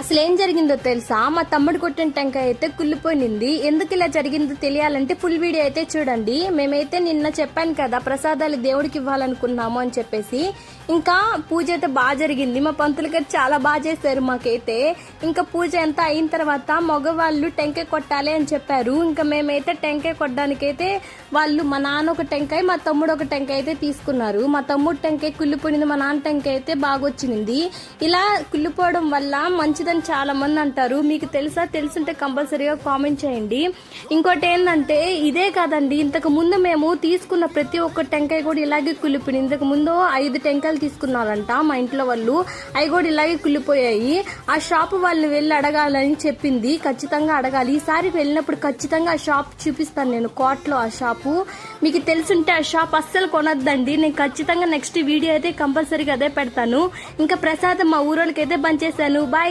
అసలు ఏం జరిగిందో తెలుసా? మా తమ్ముడు కొట్టిన టెంకాయ అయితే కుళ్ళిపోయింది. ఎందుకు ఇలా జరిగిందో తెలియాలంటే ఫుల్ వీడియో అయితే చూడండి. మేమైతే నిన్న చెప్పాను కదా ప్రసాదాలు దేవుడికి ఇవ్వాలనుకున్నాము అని చెప్పేసి. ఇంకా పూజ అయితే బాగా జరిగింది. మా పంతులు గారు చాలా బాగా చేశారు మాకైతే. ఇంకా పూజ అంతా అయిన తర్వాత మగవాళ్ళు టెంకాయ కొట్టాలి అని చెప్పారు. ఇంకా మేమైతే టెంకాయ కొట్టడానికైతే వాళ్ళు మా నాన్న ఒక టెంకాయ మా తమ్ముడు ఒక టెంకాయ అయితే తీసుకున్నారు. మా తమ్ముడు టెంకాయ కుళ్ళిపోయింది మా నాన్న టెంకాయ అయితే బాగా వచ్చింది ఇలా కుళ్ళిపోవడం వల్ల మంచి మంచిదని చాలా మంది అంటారు. మీకు తెలుసా? తెలుసుంటే కంపల్సరీగా కామెంట్ చేయండి. ఇంకోటి ఏంటంటే ఇదే కాదండి ఇంతకు ముందు మేము తీసుకున్న ప్రతి ఒక్క టెంకాయ కూడా ఇలాగే కుళ్ళిపోయింది ఇంతకు ముందు ఐదు టెంకాయలు తీసుకున్నారంట మా ఇంట్లో వాళ్ళు. అవి కూడా ఇలాగే కుళ్ళిపోయాయి ఆ షాప్ వాళ్ళని వెళ్ళి అడగాలని చెప్పింది. ఖచ్చితంగా అడగాలి. ఈసారి వెళ్ళినప్పుడు ఖచ్చితంగా ఆ షాప్ చూపిస్తాను నేను కోట్లో ఆ షాపు. మీకు తెలుసుంటే ఆ షాప్ అస్సలు కొనొద్దండి. నేను ఖచ్చితంగా నెక్స్ట్ వీడియో అయితే కంపల్సరీగా అదే పెడతాను. ఇంకా ప్రసాదం మా ఊరోళ్ళకి అయితే బంద్ చేశాను. బాయ్.